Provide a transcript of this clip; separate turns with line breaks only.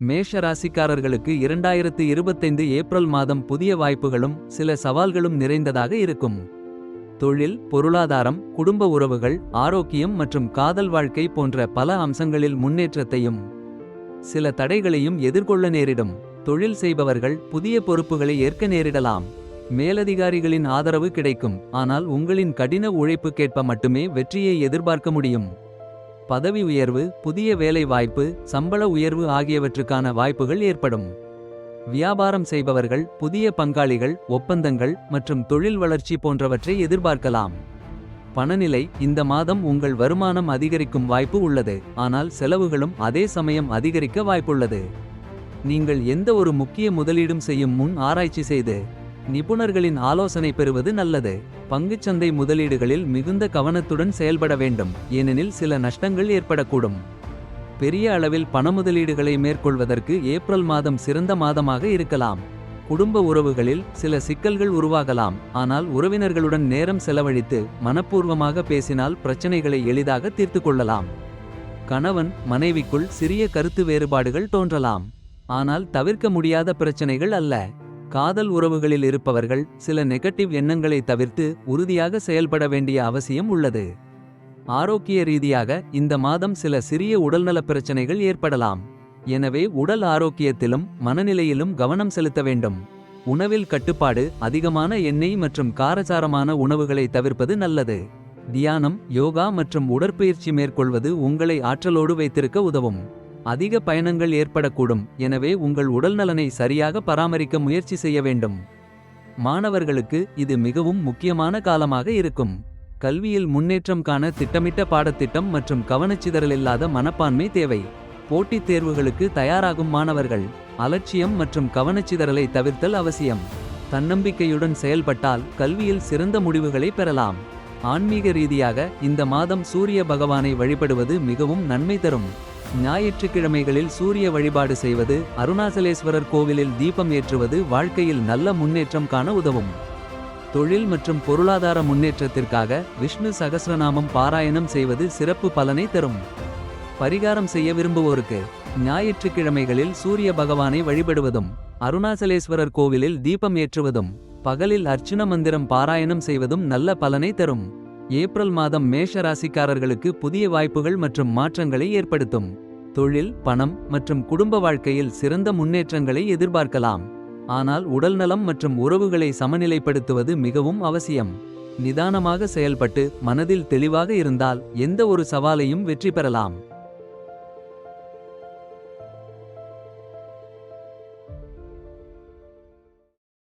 மேஷ ராசிக்காரர்களுக்கு இரண்டாயிரத்து இருபத்தைந்து ஏப்ரல் மாதம் புதிய வாய்ப்புகளும் சில சவால்களும் நிறைந்ததாக இருக்கும். தொழில் பொருளாதாரம் குடும்ப உறவுகள் ஆரோக்கியம் மற்றும் காதல் வாழ்க்கை போன்ற பல அம்சங்களில் முன்னேற்றத்தையும் சில தடைகளையும் எதிர்கொள்ள நேரிடும். தொழில் செய்பவர்கள் புதிய பொறுப்புகளை ஏற்க நேரிடலாம். மேலதிகாரிகளின் ஆதரவு கிடைக்கும். ஆனால் உங்களின் கடின உழைப்புக்கேற்ப மட்டுமே வெற்றியை எதிர்பார்க்க முடியும். பதவி உயர்வு புதிய வேலை வாய்ப்பு சம்பள உயர்வு ஆகியவற்றுக்கான வாய்ப்புகள் ஏற்படும். வியாபாரம் செய்பவர்கள் புதிய பங்காளிகள் ஒப்பந்தங்கள் மற்றும் தொழில் வளர்ச்சி போன்றவற்றை எதிர்பார்க்கலாம். பணநிலை இந்த மாதம் உங்கள் வருமானம் அதிகரிக்கும் வாய்ப்பு உள்ளது ஆனால் செலவுகளும் அதே சமயம் அதிகரிக்க வாய்ப்புள்ளது. நீங்கள் எந்த ஒரு முக்கிய முதலீடும் செய்யும் முன் ஆராய்ச்சி செய்து நிபுணர்களின் ஆலோசனை பெறுவது நல்லது. பங்குச்சந்தை முதலீடுகளில் மிகுந்த கவனத்துடன் செயல்பட வேண்டும். ஏனெனில் சில நஷ்டங்கள் ஏற்படக்கூடும். பெரிய அளவில் பண முதலீடுகளை மேற்கொள்வதற்கு ஏப்ரல் மாதம் சிறந்த மாதமாக இருக்கலாம். குடும்ப உறவுகளில் சில சிக்கல்கள் உருவாகலாம். ஆனால் உறவினர்களுடன் நேரம் செலவழித்து மனப்பூர்வமாக பேசினால் பிரச்சனைகளை எளிதாக தீர்த்து கொள்ளலாம். கணவன் மனைவிக்குள் சிறிய கருத்து வேறுபாடுகள் தோன்றலாம். ஆனால் தவிர்க்க முடியாத பிரச்சனைகள் அல்ல. காதல் உறவுகளில் இருப்பவர்கள் சில நெகட்டிவ் எண்ணங்களை தவிர்த்து உறுதியாக செயல்பட வேண்டிய அவசியம் உள்ளது. ஆரோக்கிய ரீதியாக இந்த மாதம் சில சிறிய உடல்நலப் பிரச்சனைகள் ஏற்படலாம். எனவே உடல் ஆரோக்கியத்திலும் மனநிலையிலும் கவனம் செலுத்த வேண்டும். உணவில் கட்டுப்பாடு அதிகமான எண்ணெய் மற்றும் காரசாரமான உணவுகளை தவிர்ப்பது நல்லது. தியானம் யோகா மற்றும் உடற்பயிற்சி மேற்கொள்வது உங்களை ஆற்றலோடு வைத்திருக்க உதவும். அதிக பயணங்கள் ஏற்படக்கூடும். எனவே உங்கள் உடல்நலனை சரியாக பராமரிக்க முயற்சி செய்ய வேண்டும். மாணவர்களுக்கு இது மிகவும் முக்கியமான காலமாக இருக்கும். கல்வியில் முன்னேற்றம் காண திட்டமிட்ட பாடத்திட்டம் மற்றும் கவனச்சிதறலில்லாத மனப்பான்மை தேவை. போட்டித் தேர்வுகளுக்கு தயாராகும் மாணவர்கள் அலட்சியம் மற்றும் கவனச்சிதறலை தவிர்த்தல் அவசியம். தன்னம்பிக்கையுடன் செயல்பட்டால் கல்வியில் சிறந்த முடிவுகளை பெறலாம். ஆன்மீக ரீதியாக இந்த மாதம் சூரிய பகவானை வழிபடுவது மிகவும் நன்மை தரும். ஞாயிற்றுக்கிழமைகளில் சூரிய வழிபாடு செய்வது அருணாசலேஸ்வரர் கோவிலில் தீபம் ஏற்றுவது வாழ்க்கையில் நல்ல முன்னேற்றம் காண உதவும். தொழில் மற்றும் பொருளாதார முன்னேற்றத்திற்காக விஷ்ணு சகசிரநாமம் பாராயணம் செய்வது சிறப்பு பலனை தரும். பரிகாரம் செய்ய விரும்புவோருக்கு ஞாயிற்றுக்கிழமைகளில் சூரிய பகவானை வழிபடுவதும் அருணாசலேஸ்வரர் கோவிலில் தீபம் ஏற்றுவதும் பகலில் அர்ச்சுன மந்திரம் பாராயணம் செய்வதும் நல்ல பலனை தரும். ஏப்ரல் மாதம் மேஷ ராசிக்காரர்களுக்கு புதிய வாய்ப்புகள் மற்றும் மாற்றங்களை ஏற்படுத்தும். தொழில் பணம் மற்றும் குடும்ப வாழ்க்கையில் சிறந்த முன்னேற்றங்களை எதிர்பார்க்கலாம். ஆனால் உடல்நலம் மற்றும் உறவுகளை சமநிலைப்படுத்துவது மிகவும் அவசியம். நிதானமாக செயல்பட்டு மனதில் தெளிவாக இருந்தால் எந்த ஒரு சவாலையும் வெற்றி பெறலாம்.